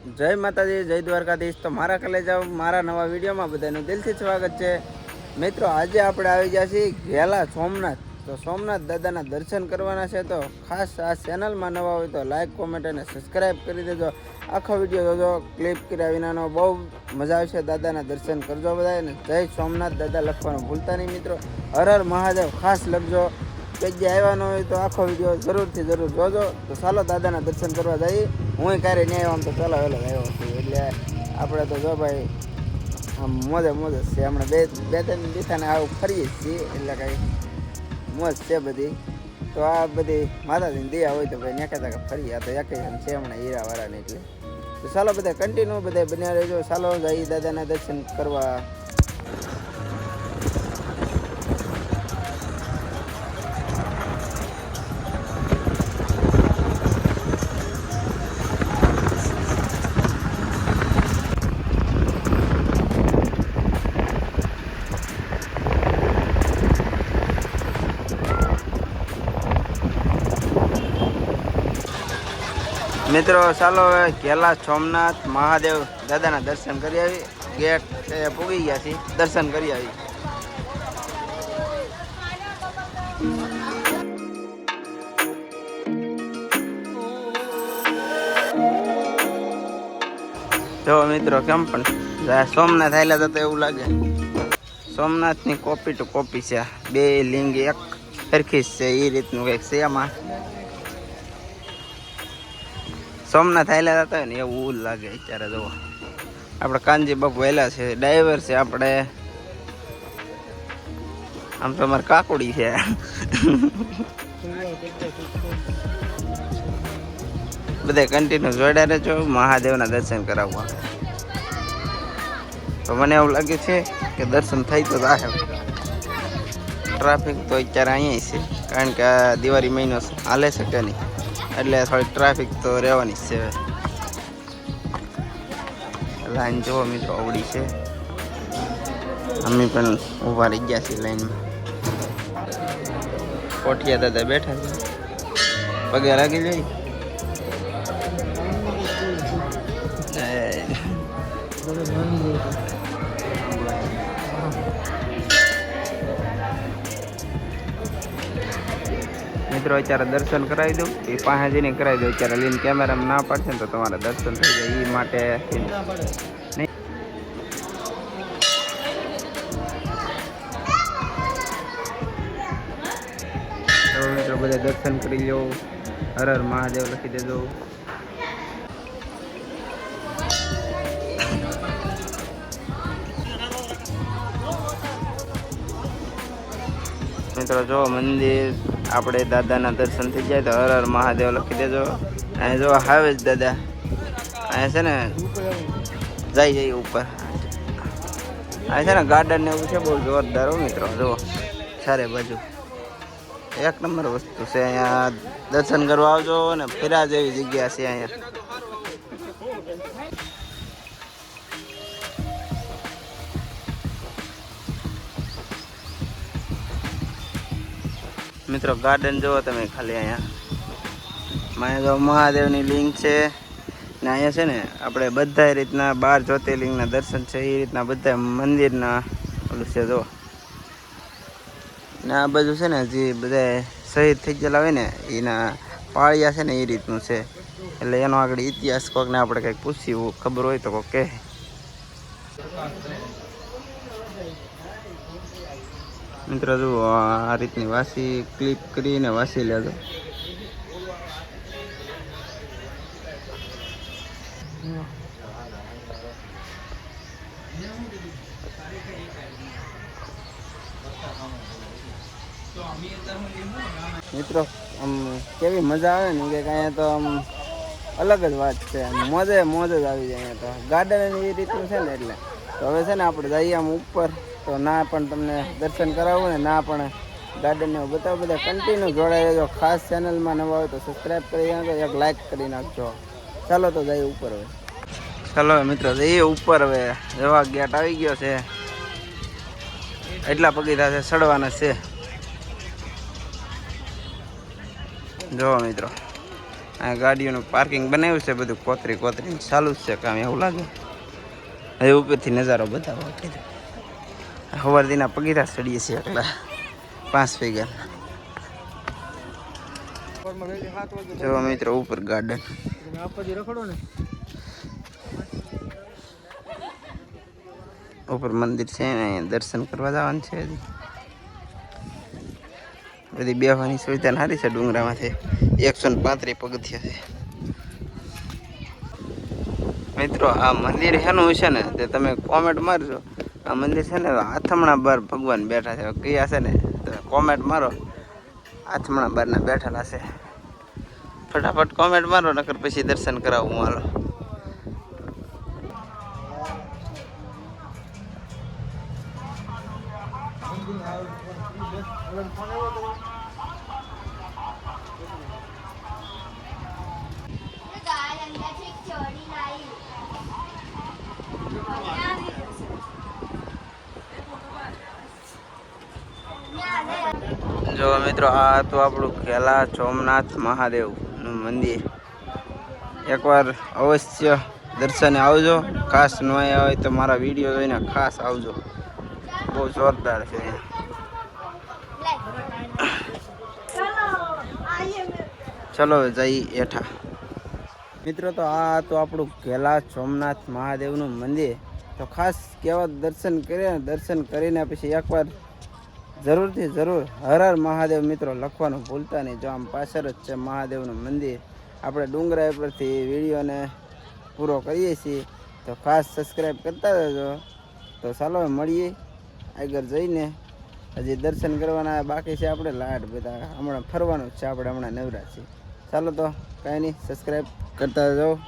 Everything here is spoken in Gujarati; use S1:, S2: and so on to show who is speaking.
S1: જય માતાજી, જય દ્વારકાધીશ. તો મારા કલેજા મારા નવા વિડીયોમાં બધાનું દિલથી સ્વાગત છે. મિત્રો, આજે આપણે આવી ગયા છીએ ઘેલા સોમનાથ. તો સોમનાથ દાદાના દર્શન કરવાના છે. તો ખાસ આ ચેનલમાં નવા હોય તો લાઈક કોમેન્ટ અને સબસ્ક્રાઈબ કરી દેજો. આખો વીડિયો જોજો ક્લિપ કર્યા વિનાનો બહુ મજા આવશે. દાદાના દર્શન કરજો બધા અને જય સોમનાથ દાદા લખવાનું ભૂલતા નહીં મિત્રો. હર હર મહાદેવ. ખાસ લખજો. જગ્યા આવ્યા હોય તો આખો વીડિયો જરૂરથી જરૂર જોજો. તો ચાલો દાદાના દર્શન કરવા જઈએ. હું ક્યારે નહીં આવ્યો તો ચાલો વહેલો આવ્યો છું. એટલે આપણે તો જો ભાઈ, આમ મોજે મોજ છે. હમણાં બે બે ત્રણ દીથાને આવું ફરીએ છીએ. એટલે કાંઈ મોજ છે બધી. તો આ બધી માતાજીની દયા હોય તો ભાઈ નેકા તાકા ફરીએ. આ તો એક છે હમણાં હીરાવાળાને એટલે. તો ચાલો બધા કન્ટિન્યુ બધા બન્યા રહેજો. ચાલો જઈએ દાદાના દર્શન કરવા. મિત્રો, ચાલો હવે કેલા સોમનાથ મહાદેવ દાદાના દર્શન કરી આવી. ગેટ પૂગી ગયા છીએ. દર્શન કરી આવી. જો મિત્રો, કેમ પણ સોમનાથ આવેલા તો એવું લાગે. સોમનાથની કોપી ટુ કોપી છે. બે લિંગ એક સરખી છે એ રીતનું કંઈક છે આમાં. સોમનાથ આવેલા હતા ને એવું લાગે અત્યારે જુઓ આપણે કાનજી બાપુ વહેલા છે. ડ્રાઈવર છે આપણે. આમ તો અમારે કાકુડી છે. બધા કન્ટિન્યુ જોડ્યા રહેજો, મહાદેવના દર્શન કરાવવા. તો મને એવું લાગે છે કે દર્શન થઈ તો જાહે ટ્રાફિક તો અત્યારે અહીંયા છે. કારણ કે આ દિવાળી મહિનો હાલે છે કે નહીં? એટલે થોડીક ટ્રાફિક તો રહેવાની જ છે લાઈન જોવો મિત્રો અવડી છે. અમે પણ ઊભા રહી ગયા છીએ લાઈનમાં કોઠિયા દાદા બેઠા છે. પગે લાગી જાય એ. મિત્રો, અત્યારે દર્શન કરાવી દઉં. એ પાસે જઈને કરાવી દઉં. અત્યારે લીન કેમેરામાં ના પડશે ને તો તમારે દર્શન થઈ જાય. એ માટે બધા દર્શન કરી લો હર હર મહાદેવ લખી દેજો. મિત્રો, જો મંદિર આપણે દાદાના દર્શન થઈ જાય તો હર હર મહાદેવ લખી દેજો. અહીંયા જો હાવે જ દાદા. અહીંયા છે ને જઈ જઈ ઉપર. અહીંયા છે ને ગાર્ડન ને એવું છે, બહુ જોરદાર હો મિત્રો, જુઓ. સારે બાજુ. એક નંબર વસ્તુ છે અહીંયા. દર્શન કરવા આવજો ને ફેરા જેવી જગ્યા છે અહીંયા. મિત્રો ગાર્ડન જુઓ તમે ખાલી અહીંયા. માયા જો મહાદેવની લિંક છે ને અહીંયા છે ને આપણે બધા રીતના બાર જ્યોતિર્લિંગના દર્શન છે, એ રીતના બધા મંદિરના ઓલું છે જો ને આ બાજુ છે ને જે બધા શહીદ થઈ ગયેલા હોય ને, એના પાળિયા છે ને એ રીતનું છે. એટલે એનો આગળ ઇતિહાસ કોકને આપણે કંઈક પૂછ્યું, ખબર હોય તો કોક કહે. મિત્રો, જુઓ, આ રીતની વાસી ક્લિપ કરીને વાસી લેજો મિત્રો, આમ કેવી મજા આવે ને કે અહીંયા તો આમ અલગ જ વાત છે. મોજે મોજ જ આવી જાય અહીંયા તો. ગાર્ડન એ રીતનું છે ને એટલે. તો હવે છે ને આપણે જઈએ આમ ઉપર. તો ના પણ તમને દર્શન કરાવવું ને, ના પણ ગાર્ડન ને બતાવો. બધા કન્ટિન્યુ જોડાઈ રહેજો. ખાસ ચેનલમાં નવા હોય તો સબસ્ક્રાઈબ કરી નાખો એક લાઈક કરી નાખજો. ચાલો તો જઈએ ઉપર હવે. ચાલો મિત્રો, જઈએ ઉપર હવે. જવા ગેટ આવી ગયો છે. એટલા પગીતા છે સડવાના છે. જો મિત્રો, આ ગાડીઓનું પાર્કિંગ બનાવ્યું છે બધું કોતરી કોતરી ચાલુ જ છે કામ. એવું લાગે? હવે ઉપરથી નજારો બતાવો. સવારથીના પગીરા ચડીએ છીએ એકલા પાંચ વીઘા જો મિત્રો, ઉપર ગાર્ડન ઉપર મંદિર છે, ને દર્શન કરવા જવાનું છે હજી. બધી બેહવાની સુવિધા સારી છે ડુંગરામાંથી. એકસો ને પાંત્રીસ પગથિયા છે. મિત્રો, આ મંદિર હેનું છે ને તે તમે કોમેન્ટ મારજો. આ મંદિર છે ને આથમણા બાર ભગવાન બેઠા છે. કયા છે ને તમે કોમેન્ટ મારો. આથમણા બારના બેઠેલા છે. ફટાફટ કોમેન્ટ મારો, નકર પછી દર્શન કરાવું હું જો મિત્રો, આ હતું આપણું ખેલા સોમનાથ મહાદેવનું મંદિર. એકવાર અવશ્ય દર્શને આવજો. ખાસ ન હોય તો મારા વીડિયો જોઈને ખાસ આવજો. બહુ જોરદાર છે ચલો જઈ હેઠા. મિત્રો, તો આ હતું આપણું ઘેલા સોમનાથ મહાદેવનું મંદિર. તો ખાસ કેવા દર્શન કરીએ દર્શન કરીને પછી એકવાર જરૂરથી જરૂર. હર હર મહાદેવ મિત્રો, લખવાનું ભૂલતા નહીં. જો આમ પાછળ જ છે મહાદેવનું મંદિર. આપણે ડુંગરા પરથી વિડીયોને પૂરો કરીએ છીએ. તો ખાસ સબસ્ક્રાઈબ કરતા રહેજો. તો ચાલો મળીએ આગળ જઈને. હજી દર્શન કરવાના બાકી છે આપણે. લાડ બધા હમણાં ફરવાનું છે. આપણે હમણાં નવરા છીએ. ચાલો તો કાંઈ નહીં. સબસ્ક્રાઈબ કરતા જાઓ